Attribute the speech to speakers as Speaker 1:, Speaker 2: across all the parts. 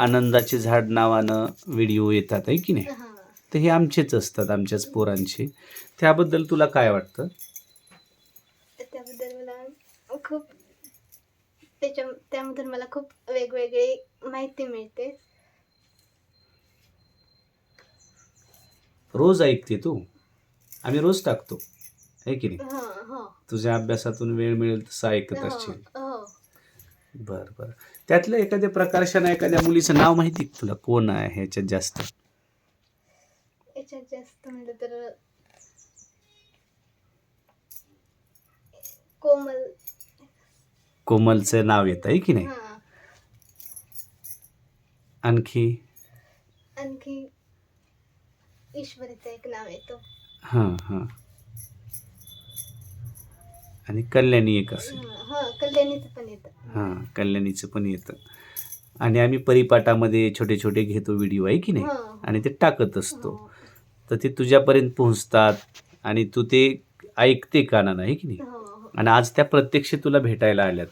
Speaker 1: आनंदाचे झाड नावानं व्हिडिओ येतात आहे की नाही? तर हे आमचेच असतात आमच्याच पोरांचे. त्याबद्दल तुला काय वाटतं?
Speaker 2: त्याबद्दल मला खूप त्याच्या त्यामधून मला खूप वेगवेगळी माहिती मिळते.
Speaker 1: रोज ऐकते तू. आम्ही रोज टाकतो आहे की नाही? तुझ्या अभ्यासातून वेळ मिळेल तसं ऐकत असशील. बरं बरं. त्यातलं एखाद्या प्रकाशानं एखाद्या मुलीचं नाव माहिती का तुला? कोण आहे ह्याच्यात जास्त?
Speaker 2: याच्यात जास्त म्हणलं तर कोमल.
Speaker 1: कोमलचं नाव येतं आहे की नाही?
Speaker 2: हां.
Speaker 1: आणखी?
Speaker 2: आणखी ईश्वरीचं एक नाव येतो.
Speaker 1: हां हां. आणि कल्याणी एक असेल
Speaker 2: हां. कल्याणीचं पण येतं.
Speaker 1: हां कल्याणीचं पण येतं. आणि आम्ही परिपाठामध्ये छोटे छोटे घेतो व्हिडिओ आहे की नाही?
Speaker 2: हो.
Speaker 1: आणि ते टाकत असतो.
Speaker 2: हो.
Speaker 1: तर ते तुझ्यापर्यंत पोहोचतात आणि तू ते ऐकते कानानं आहे की नाही?
Speaker 2: हो हो.
Speaker 1: आणि आज त्या प्रत्यक्ष तुला भेटायला आल्यात.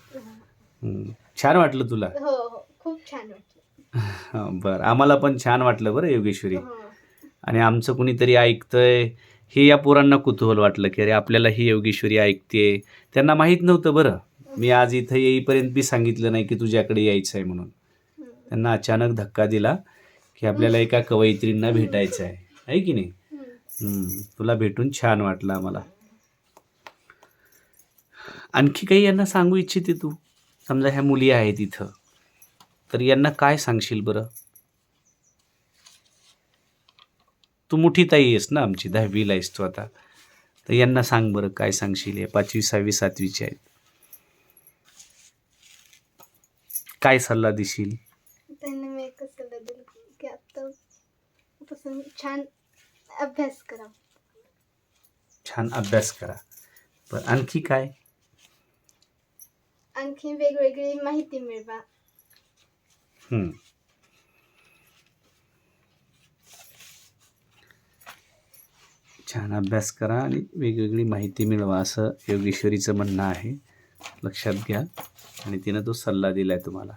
Speaker 1: छान वाटलं तुला?
Speaker 2: हो हो. खूप छान वाटलं.
Speaker 1: हां बरं. आम्हाला पण छान वाटलं बरं योगेश्वरी.
Speaker 2: हो.
Speaker 1: आणि आमचं कुणीतरी ऐकतंय हे या पोरांना कुतूहल वाटलं की अरे आपल्याला ही योगेश्वरी ऐकते त्यांना माहीत नव्हतं बरं. मी आज इथं येईपर्यंत बी सांगितलं नाही की तुझ्याकडे यायचं आहे म्हणून. त्यांना अचानक धक्का दिला की आपल्याला एका कवयित्रींना भेटायचं आहे आहे की नाही? तुला भेटून छान वाटलं आम्हाला. आणखी काही यांना सांगू इच्छिते तू? समजा ह्या मुली आहेत इथं. तर यांना काय सांगशील बरं? तू मोठी ताई आहेस ना आमची दहावीला आहेस तू आता. तर यांना सांग बरं काय सांगशील? हे पाचवी सहावी सातवीची आहेत. काय सल्ला देशील?
Speaker 2: त्यांना मी एकच सल्ला दिला की आत्तापासून छान अभ्यास करा.
Speaker 1: छान अभ्यास करा. पण आणखी काय?
Speaker 2: आणखी वेगवेगळी माहिती मिळवा.
Speaker 1: हम्म. छान अभ्यास करा आणि वेगवेगळी माहिती मिळवा असं योगेश्वरीचं म्हणणं आहे. लक्षात घ्या. आणि तिनं तो सल्ला दिला आहे तुम्हाला.